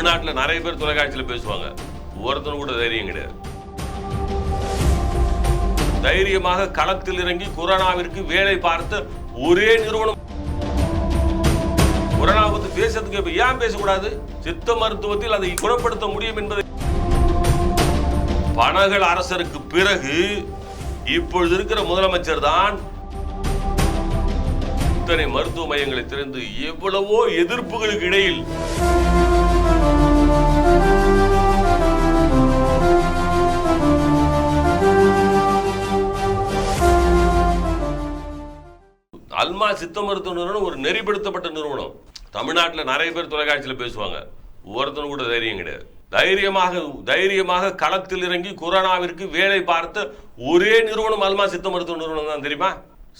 தமிழ்நாட்டில் நிறைய பேர் தொலைக்காட்சியில் பேசுவாங்க. ஒருத்தனும் கூட தைரியம் கிடையாது. தைரியமாக களத்தில் இறங்கி கொரோனாவிற்கு வேலை பார்த்த ஒரே நிறுவனம். கொரோனா பத்தி பேசுறதுக்கு இப்ப ஏன் பேசக்கூடாது? சித்த மருத்துவத்தில் அதை குணப்படுத்த முடியும் என்பதை. பனகல் அரசருக்கு பிறகு இப்பொழுது இருக்கிற முதலமைச்சர் தான் இத்தனை மருத்துவ மையங்களை திறந்து எவ்வளவோ எதிர்ப்புகளுக்கு இடையில் அல்மா சித்த மருத்துவ நிறுவனம் ஒரு நெறிப்படுத்தப்பட்ட நிறுவனம். தமிழ்நாட்டில் நிறைய பேர் தொலைக்காட்சியில் பேசுவாங்க. ஒவ்வொருத்தனும் கூட தைரியம் கிடையாது. தைரியமாக தைரியமாக களத்தில் இறங்கி கொரோனாவிற்கு வேலை பார்த்த ஒரே நிறுவனம் அல்மா சித்த மருத்துவ நிறுவனம் தான் தெரியுமா?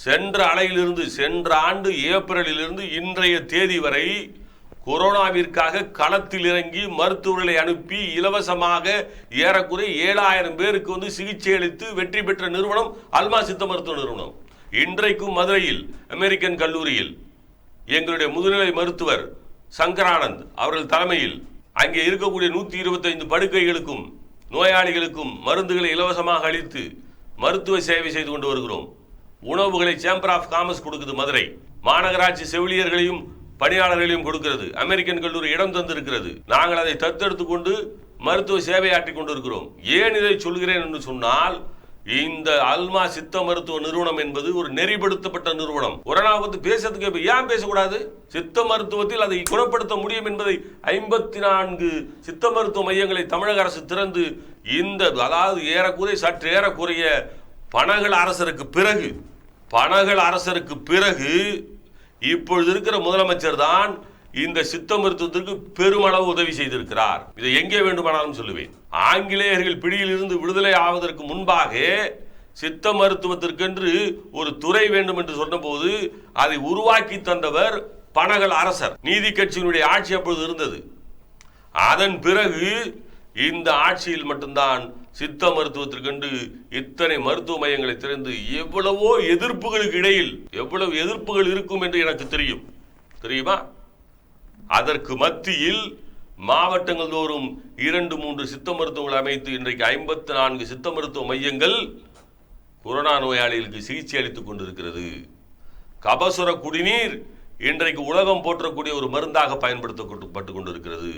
சென்ற அலையிலிருந்து சென்ற ஆண்டு ஏப்ரலிலிருந்து இன்றைய தேதி வரை கொரோனாவிற்காக களத்தில் இறங்கி மருத்துவர்களை அனுப்பி இலவசமாக ஏறக்குறை ஏழாயிரம் பேருக்கு வந்து சிகிச்சை அளித்து வெற்றி பெற்ற நிறுவனம் அல்மா சித்த மருத்துவ நிறுவனம். இன்றைக்கும் மதுரையில் அமெரிக்கன் கல்லூரியில் எங்களுடைய முதுநிலை மருத்துவர் சங்கரானந்த் அவர்கள் தலைமையில் அங்கே இருக்கக்கூடிய நூற்றி இருபத்தைந்து படுக்கைகளுக்கும் நோயாளிகளுக்கும் மருந்துகளை இலவசமாக அளித்து மருத்துவ சேவை செய்து கொண்டு வருகிறோம். உணவுகளை சேம்பர் ஆஃப் காமர்ஸ் கொடுக்குது மதுரை. மாநகராட்சி செவிலியர்களையும் பணியாளர்களையும் கொடுக்கிறது. அமெரிக்கன் கல்லூரி இடம் தந்திருக்கிறது. நாங்கள் அதை தத்தெடுத்து கொண்டு மருத்துவ சேவையாற்றி கொண்டிருக்கிறோம். ஏன் இதை சொல்கிறேன் என்று சொன்னால் இந்த அல்மா சித்த மருத்துவ நிறுவனம் என்பது ஒரு நெறிப்படுத்தப்பட்ட நிறுவனம். ஒரு நாள் வந்து பேசுறதுக்கு ஏன் பேசக்கூடாது? சித்த மருத்துவத்தில் அதை குணப்படுத்த முடியும் என்பதை ஐம்பத்தி நான்கு சித்த மருத்துவ மையங்களை தமிழக அரசு திறந்து இந்த அதாவது ஏறக்குறை சற்று ஏறக்குறைய பனகல் அரசருக்கு பிறகு பனகல் அரசருக்கு பிறகு இப்பொழுது இருக்கிற முதலமைச்சர் தான் இந்த சித்த மருத்துவத்திற்கு பெருமளவு உதவி செய்திருக்கிறார். இதை எங்கே வேண்டுமானாலும் சொல்லுவேன். ஆங்கிலேயர்கள் பிடியிலிருந்து விடுதலை ஆவதற்கு முன்பாக சித்த மருத்துவத்திற்கென்று ஒரு துறை வேண்டும் என்று சொன்னபோது அதை உருவாக்கி தந்தவர் பனகல் அரசர். நீதி கட்சியினுடைய ஆட்சி அப்பொழுது இருந்தது. அதன் பிறகு இந்த ஆட்சியில் மட்டும்தான் சித்த மருத்துவத்திற்கென்று இத்தனை மருத்துவ மையங்களை திறந்து எவ்வளவோ எதிர்ப்புகளுக்கு இடையில் எவ்வளவு எதிர்ப்புகள் இருக்கும் என்று எனக்கு தெரியும். தெரியுமா? அதற்கு மத்தியில் மாவட்டங்கள் தோறும் இரண்டு மூன்று சித்த மருத்துவங்கள் அமைத்து இன்றைக்கு ஐம்பத்தி நான்கு சித்த மருத்துவ மையங்கள் கொரோனா நோயாளிகளுக்கு சிகிச்சை அளித்துக் கொண்டிருக்கிறது. கபசுர குடிநீர் இன்றைக்கு உலகம் போற்றக்கூடிய ஒரு மருந்தாக பயன்படுத்தப்பட்டு கொண்டிருக்கிறது.